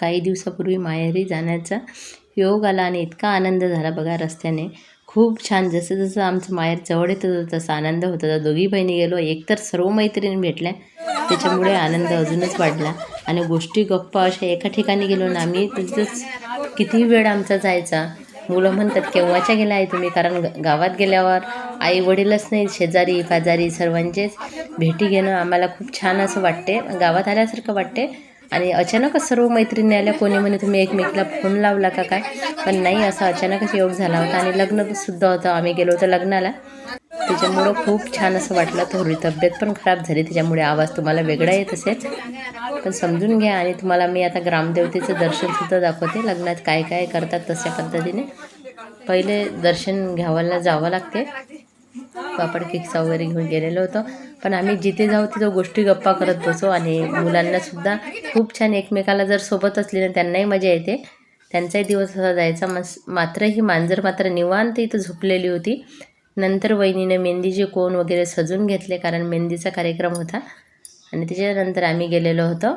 काही दिवसापूर्वी माहेरी जाण्याचा योग आला आणि इतका आनंद झाला बघा रस्त्याने. खूप छान. जसं जसं आमचं माहेर जवळ येत होतं तसा आनंद होत होता. दोघी बहिणी गेलो. एकतर सर्व मैत्रिणी भेटल्या. त्याच्यामुळे आनंद अजूनच वाढला. आणि गोष्टी गप्पा अशा एका ठिकाणी गेलो ना आम्ही तिथंच किती वेळ आमचा जायचा? मुलं म्हणतात केव्हाच्या गेला आहे तुम्ही? कारण ग- गावात गेल्यावर आई वडीलच नाही शेजारी पाजारी सर्वांचेच भेटी घेणं आम्हाला खूप छान असं वाटते. गावात आल्यासारखं वाटते. आणि अचानकच सर्व मैत्रिणी आल्या. कोणी म्हणे तुम्ही एकमेकीला फोन लावला का काय? पण नाही असं अचानकच योग झाला होता आणि लग्नसुद्धा होतं. आम्ही गेलो होतो लग्नाला. त्याच्यामुळं खूप छान असं वाटलं. थोडी तब्येत पण खराब झाली. त्याच्यामुळे आवाज तुम्हाला वेगळा येत असेल. पण समजून घ्या आणि तुम्हाला मी आता ग्रामदेवतेचं दर्शनसुद्धा दाखवते. लग्नात काय काय करतात तशा पद्धतीने. पहिले दर्शन घ्यावायला जावं लागते. पापड किक्सा वगैरे घेऊन गेलेलो होतो. पण आम्ही जिथे जाऊ तिथं गोष्टी गप्पा करत बसू आणि मुलांनासुद्धा खूप छान एकमेकाला जर सोबत असली ना त्यांनाही मजा येते. त्यांचाही दिवस असा जायचा. मस मात्र ही मांजर मात्र निवांत इथं झोपलेली होती. नंतर वहिनीने मेहंदीचे कोण वगैरे सजून घेतले कारण मेहंदीचा कार्यक्रम होता. आणि त्याच्यानंतर आम्ही गेलेलो होतो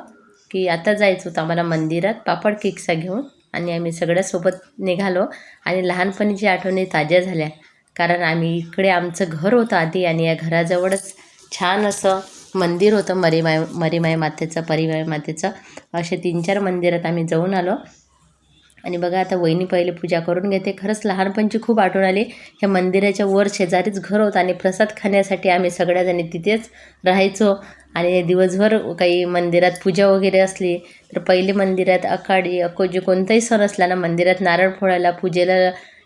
की आता जायचं होतं आम्हाला मंदिरात पापड किक्सा घेऊन. आणि आम्ही सगळ्यासोबत निघालो. आणि लहानपणीची आठवणी ताज्या झाल्या. कारण आम्ही इकडे आमचं घर होतं आधी आणि या घराजवळच छान असं मंदिर होतं मरीमाय मरीमाय मातेचं परिमाय मातेचं. असे तीन चार मंदिरात आम्ही जाऊन आलो. आणि बघा आता वहिनी पहिले पूजा करून घेते. खरंच लहानपणची खूप आठवण आली. ह्या मंदिराच्या वर शेजारीच घर होतं आणि प्रसाद खाण्यासाठी आम्ही सगळ्याजणी तिथेच राहायचो. आणि दिवसभर काही मंदिरात पूजा वगैरे असली तर पहिले मंदिरात अकाडी अकोजी कोणताही सण असला ना मंदिरात नारळ फोडायला पूजेला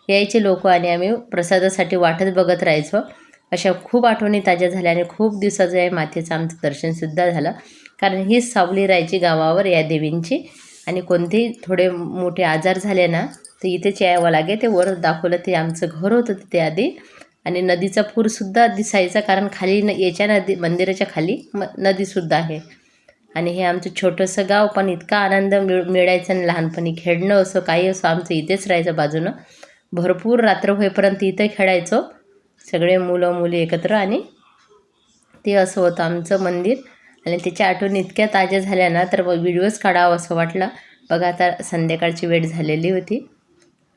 यायचे लोक आणि आम्ही प्रसादासाठी वाटच बघत राहायचो. अशा खूप आठवणी ताज्या झाल्या आणि खूप दिवसाचं या मातेचं आमचं दर्शनसुद्धा झालं. कारण हीच सावली राहायची गावावर या देवींची. आणि कोणतेही थोडे मोठे आजार झाले ना तर इथेच यावं लागे. ते वर दाखवलं ते आमचं घर होतं तिथे आधी. आणि नदीचा पूरसुद्धा दिसायचा कारण खाली न याच्या नदी मंदिराच्या खाली म नदीसुद्धा आहे. आणि हे आमचं छोटंसं गाव पण इतका आनंद मिळ मिळायचा आणि लहानपणी खेळणं असो काही असो आमचं इथेच राहायचं बाजूनं. भरपूर रात्र होईपर्यंत इथं खेळायचो. सगळे मुलं मुली एकत्र आणि ते असं होतं आमचं मंदिर. आणि त्याच्या आठवणी इतक्या ताज्या झाल्या ना तर व्हिडिओज काढावं असं वाटलं. बघा आता संध्याकाळची वेळ झालेली होती.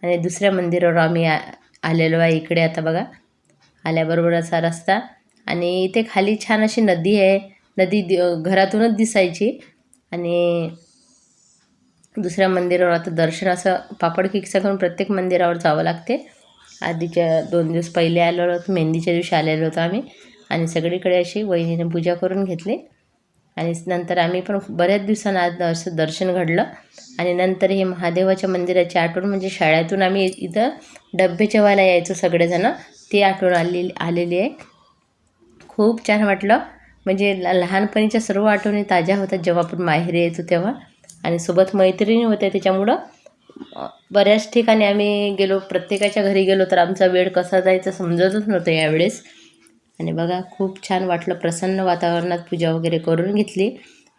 आणि दुसऱ्या मंदिरावर आम्ही आ आलेलो आहे इकडे आता बघा. आल्याबरोबर असा रस्ता. आणि इथे खाली छान अशी नदी आहे. नदी दि घरातूनच दिसायची. आणि दुसऱ्या मंदिरावर आता दर्शन असं पापड किक्सा करून प्रत्येक मंदिरावर जावं लागते. आधीच्या दोन दिवस पहिले आलेलो होतो मेहंदीच्या दिवशी आलेलो होतो आम्ही. आणि सगळीकडे अशी वहिनीने पूजा करून घेतली. आणि नंतर आम्ही पण बऱ्याच दिवसांना आज असं दर्शन घडलं. आणि नंतर हे महादेवाच्या मंदिराची आठवण म्हणजे शाळेतून आम्ही इथं डब्बे जेवायला यायचो सगळेजणं. ती आठवण आलेली आलेली आहे. खूप छान वाटलं. म्हणजे लहानपणीच्या सर्व आठवणी ताज्या होतात जेव्हा आपण माहेरी यायचो तेव्हा. आणि सोबत मैत्रिणी होत्या त्याच्यामुळं बऱ्याच ठिकाणी आम्ही गेलो. प्रत्येकाच्या घरी गेलो तर आमचा वेळ कसा जायचा समजतच नव्हतं यावेळेस. आणि बघा खूप छान वाटलं. प्रसन्न वातावरणात पूजा वगैरे करून घेतली.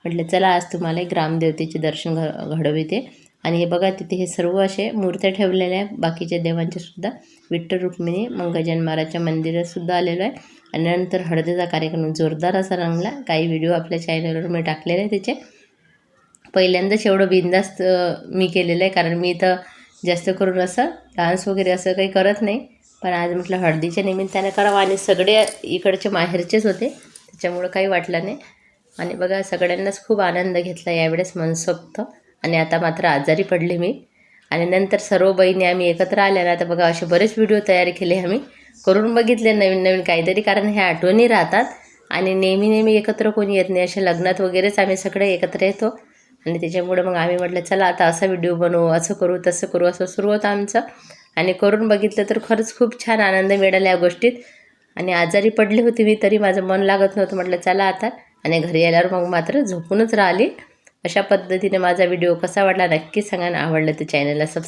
म्हटलं चला आज तुम्हाला एक ग्रामदेवतेचे दर्शन घ घडविते. आणि हे बघा तिथे हे सर्व असे मूर्त्या ठेवलेल्या आहे बाकीच्या देवांच्यासुद्धा विठ्ठल रुक्मिणी मंगजन महाराजच्या मंदिरातसुद्धा आलेलो आहे. आणि नंतर हळदीचा कार्यक्रम जोरदार असा रंगला. काही व्हिडिओ आपल्या चॅनलवर मी टाकलेले आहे त्याचे पहिल्यांदाच एवढं बिंदास्त मी केलेलं आहे. कारण मी इथं जास्त करून असं डान्स वगैरे असं काही करत नाही. पण आज म्हटलं हळदीच्या निमित्ताने करावं. आणि सगळे इकडचे माहेरचेच होते. त्याच्यामुळं काही वाटलं नाही. आणि बघा सगळ्यांनाच खूप आनंद घेतला यावेळेस मनसोक्त. आणि आता मात्र आजारी पडले मी. आणि नंतर सर्व बहिणी आम्ही एकत्र आल्या. ना आता बघा असे बरेच व्हिडिओ तयार केले आम्ही. करून बघितले नवीन नवीन काहीतरी. कारण ह्या आठवणी राहतात. आणि नेहमी नेहमी एकत्र कोणी येत नाही. अशा लग्नात वगैरेच आम्ही सगळे एकत्र येतो. आणि त्याच्यामुळे मग आम्ही म्हटलं चला आता असा व्हिडिओ बनवू असं करू तसं करू असं सुरू होतं आमचं. आणि करून बघितलं तर खरंच खूप छान आनंद मिळाला या गोष्टीत. आणि आजारी पडली होती मी तरी माझं मन लागत नव्हतं. म्हटलं चला आता. आणि घरी आल्यावर मग मात्र झोपूनच राहिली. अशा पद्धतीने माझा व्हिडिओ कसा वाटला नक्की सांगा आणि आवडलं तर चॅनलला सबस्क्राईब